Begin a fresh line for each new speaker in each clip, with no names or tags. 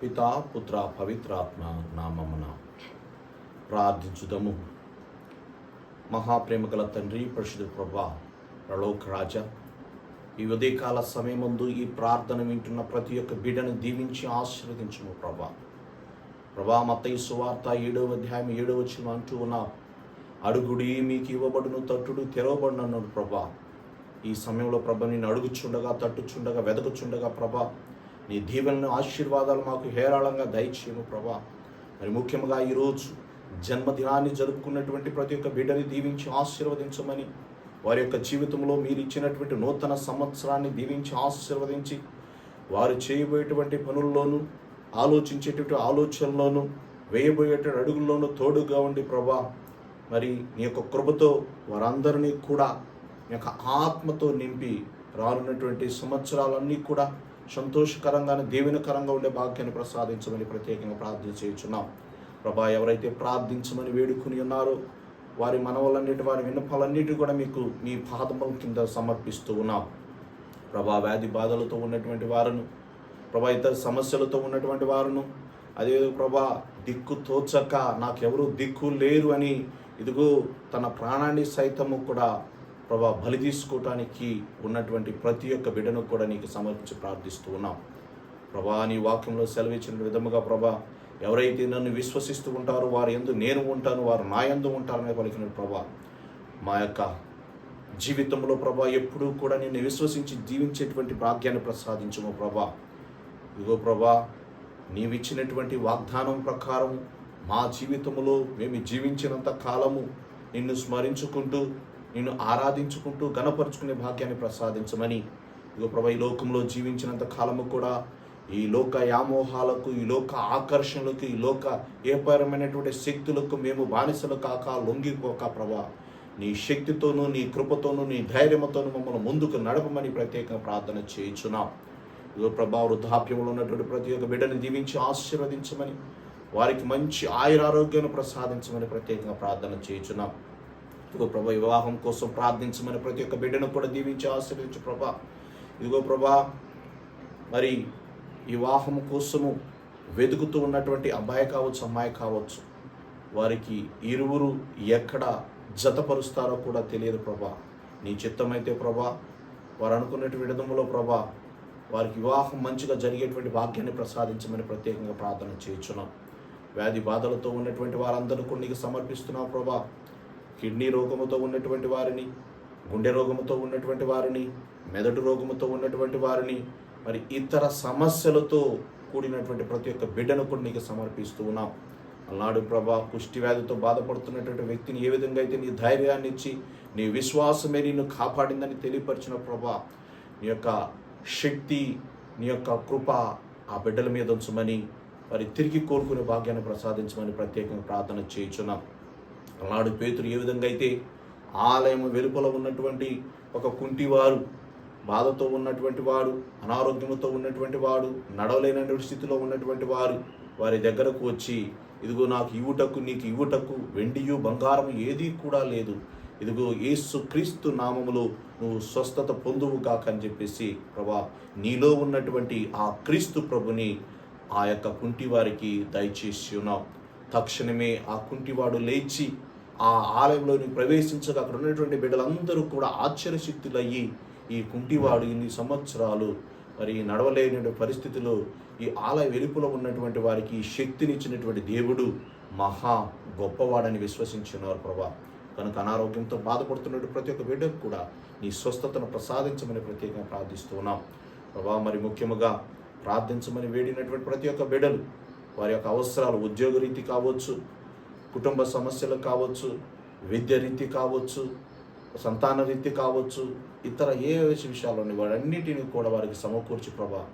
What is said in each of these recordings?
పితా పుత్ర పవిత్రాత్మ నామమున ప్రార్థించుదము. మహాప్రేమ గల తండ్రి పరిశుద్ధ ప్రభా ప్రలోక రాజా ఈ ఉదయకాల సమయమందు ఈ ప్రార్థన వింటున్న ప్రతి ఒక్క బిడ్డను దీవించి ఆశీర్వదించము ప్రభా. ప్రభా మత్తయి సువార్త ఏడవ అధ్యాయం ఏడవ వచ్చిన అంటూ ఉన్న అడుగుడి మీకు ఇవ్వబడును తట్టుడు తెరవబడినన్నాడు ప్రభా. ఈ సమయంలో ప్రభ నేను అడుగుచుండగా తట్టుచుండగా వెదకుచుండగా ప్రభా నీ దీవెనలు ఆశీర్వాదాలు మాకు హేరాళంగా దయచేయము ప్రభా. మరి ముఖ్యంగా ఈరోజు జన్మదినాన్ని జరుపుకున్నటువంటి ప్రతి ఒక్క బిడ్డని దీవించి ఆశీర్వదించమని వారి యొక్క జీవితంలో మీరు ఇచ్చినటువంటి నూతన సంవత్సరాన్ని దీవించి ఆశీర్వదించి వారు చేయబోయేటువంటి పనుల్లోనూ ఆలోచించేటువంటి ఆలోచనలోనూ వేయబోయేటువంటి అడుగుల్లోనూ తోడుగా ఉండి ప్రభా. మరి నీ యొక్క కృపతో వారందరినీ కూడా నీ యొక్క ఆత్మతో నింపి రానున్నటువంటి సంవత్సరాలన్నీ కూడా సంతోషకరంగానే దీవెనకరంగా ఉండే భాగ్యాన్ని ప్రసాదించమని ప్రత్యేకంగా ప్రార్థన చేయుచున్నాం. ప్రభా ఎవరైతే ప్రార్థించమని వేడుకుని ఉన్నారో వారి మనవలన్నిటి వారి విన్నపాలన్నిటి కూడా మీకు మీ పాదముల కింద సమర్పిస్తూ ఉన్నాం. ప్రభా వ్యాధి బాధలతో ఉన్నటువంటి వారును ప్రభా ఇతర సమస్యలతో ఉన్నటువంటి వారును అదే ప్రభా దిక్కు తోచక నాకెవరు దిక్కు లేరు అని ఇదిగో తన ప్రాణాన్ని సైతము కూడా ప్రభా బలి తీసుకోవటానికి ఉన్నటువంటి ప్రతి ఒక్క బిడ్డను కూడా నీకు సమర్పించి ప్రార్థిస్తూ ఉన్నాం. ప్రభా నీ వాక్యంలో సెలవిచ్చిన విధముగా ప్రభా ఎవరైతే నన్ను విశ్వసిస్తూ ఉంటారో వారు ఎందు నేను ఉంటాను వారు నా ఎందు ఉంటారని పలికిన ప్రభా మా యొక్క జీవితంలో ప్రభా ఎప్పుడూ కూడా నిన్ను విశ్వసించి జీవించేటువంటి భాగ్యాన్ని ప్రసాదించము ప్రభా. ఇదిగో ప్రభా నీవిచ్చినటువంటి వాగ్దానం ప్రకారం మా జీవితంలో మేము జీవించినంత కాలము నిన్ను స్మరించుకుంటూ నిన్ను ఆరాధించుకుంటూ గణపరుచుకునే భాగ్యాన్ని ప్రసాదించమని. ఇదిగో ప్రభా ఈ లోకంలో జీవించినంత కాలము కూడా ఈ లోక యామోహాలకు ఈ లోక ఆకర్షణలకు ఈ లోక ఏపరమైనటువంటి శక్తులకు మేము బానిసలు కాక లొంగిపోక ప్రభా. నీ శక్తితోనూ నీ కృపతోనూ నీ ధైర్యంతోనూ మమ్మల్ని ముందుకు నడపమని ప్రత్యేకంగా ప్రార్థన చేయించున్నాం. ఇదో ప్రభా వృద్ధాప్యంలో ఉన్నటువంటి ప్రతి ఒక్క బిడ్డని దీవించి ఆశీర్వదించమని వారికి మంచి ఆయురారోగ్యాన్ని ప్రసాదించమని ప్రత్యేకంగా ప్రార్థన చేయించున్నాం. ఇదిగో ప్రభా వివాహం కోసం ప్రార్థించమని ప్రతి ఒక్క బిడ్డను కూడా దీవించి ఆశీర్వదించు ప్రభా. ఇదిగో ప్రభా మరి వివాహం కోసము వెతుకుతూ ఉన్నటువంటి అబ్బాయి కావచ్చు అమ్మాయి కావచ్చు వారికి ఇరువురు ఎక్కడ జతపరుస్తారో కూడా తెలియదు ప్రభా. నీ చిత్తమైతే ప్రభా వారు అనుకున్నటువంటి విధములో ప్రభా వారికి వివాహం మంచిగా జరిగేటువంటి భాగ్యాన్ని ప్రసాదించమని ప్రత్యేకంగా ప్రార్థన చేయించున్నాం. వ్యాధి బాధలతో ఉన్నటువంటి వారందరూ కూడా నీకు సమర్పిస్తున్నావు ప్రభా. కిడ్నీ రోగముతో ఉన్నటువంటి వారిని గుండె రోగముతో ఉన్నటువంటి వారిని మెదడు రోగముతో ఉన్నటువంటి వారిని మరి ఇతర సమస్యలతో కూడినటువంటి ప్రతి ఒక్క బిడ్డను కూడా నీకు సమర్పిస్తూ ఉన్నాం. అలనాడు ప్రభా కుష్టి వ్యాధితో బాధపడుతున్నటువంటి వ్యక్తిని ఏ విధంగా అయితే నీ ధైర్యాన్ని ఇచ్చి నీ విశ్వాసమే నిన్ను కాపాడిందని తెలియపరిచిన ప్రభా నీ యొక్క శక్తి నీ యొక్క కృప ఆ బిడ్డల మీద ఉంచమని మరి తిరిగి కోరుకునే భాగ్యాన్ని ప్రసాదించమని ప్రత్యేకంగా ప్రార్థన చేయించున్నాం. అలాడు పేతురు ఏ విధంగా అయితే ఆలయం వెలుపల ఉన్నటువంటి ఒక కుంటివారు బాధతో ఉన్నటువంటి వాడు అనారోగ్యంతో ఉన్నటువంటి వాడు నడవలేనటువంటి స్థితిలో ఉన్నటువంటి వారు వారి దగ్గరకు వచ్చి ఇదిగో నాకు ఇవుటకు నీకు ఇవుటకు వెండియు బంగారం ఏదీ కూడా లేదు. ఇదిగో యేసు క్రీస్తు నామములో నువ్వు స్వస్థత పొందువు కాక అని చెప్పేసి ప్రభా నీలో ఉన్నటువంటి ఆ క్రీస్తు ప్రభుని ఆ యొక్క కుంటి వారికి దయచేసి ఉన్నావు తక్షణమే ఆ కుంటివాడు లేచి ఆ ఆలయంలోని ప్రవేశించగా అక్కడ ఉన్నటువంటి బిడ్డలందరూ కూడా ఆశ్చర్యశక్తులయ్యి ఈ కుంటివాడు ఇన్ని సంవత్సరాలు మరి నడవలేని పరిస్థితిలో ఈ ఆలయ వెలుపులో ఉన్నటువంటి వారికి ఈ శక్తినిచ్చినటువంటి దేవుడు మహా గొప్పవాడని విశ్వసించున్నారు ప్రభా. కనుక అనారోగ్యంతో బాధపడుతున్నట్టు ప్రతి ఒక్క బిడ్డకు కూడా నీ స్వస్థతను ప్రసాదించమని ప్రత్యేకంగా ప్రార్థిస్తున్నాం. ప్రభా మరి ముఖ్యముగా ప్రార్థించమని వేడినటువంటి ప్రతి ఒక్క బిడ్డలు వారి యొక్క అవసరాలు ఉద్యోగ రీతి కావచ్చు కుటుంబ సమస్యలు కావచ్చు విద్య రీతి కావచ్చు సంతాన రీతి కావచ్చు ఇతర ఏ విషయాలు వాడన్నిటిని కూడా వారికి సమకూర్చి ప్రభా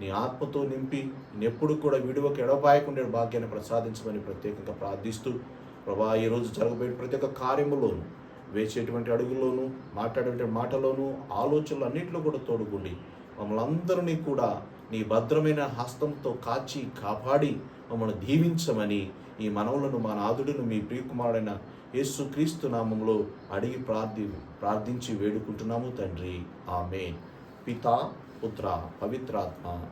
నీ ఆత్మతో నింపి ఎప్పుడు కూడా విడువకు ఎడబాయకుండా భాగ్యాన్ని ప్రసాదించమని ప్రత్యేకంగా ప్రార్థిస్తూ ప్రభా ఈరోజు జరగబోయే ప్రతి ఒక్క కార్యములోను వేసేటువంటి అడుగుల్లోనూ మాట్లాడేటువంటి మాటలోనూ ఆలోచనలు అన్నింటిలో కూడా తోడుకుండి మమ్మల్ని అందరినీ కూడా నీ భద్రమైన హస్తంతో కాచి కాపాడి మమ్మల్ని దీవించమని ఈ మనవులను మా నాదుడును మీ ప్రియకుమారుడైన యేసు క్రీస్తు నామంలో అడిగి ప్రార్థి ప్రార్థించి వేడుకుంటున్నాము తండ్రి. ఆమె పిత పుత్ర పవిత్రాత్మ.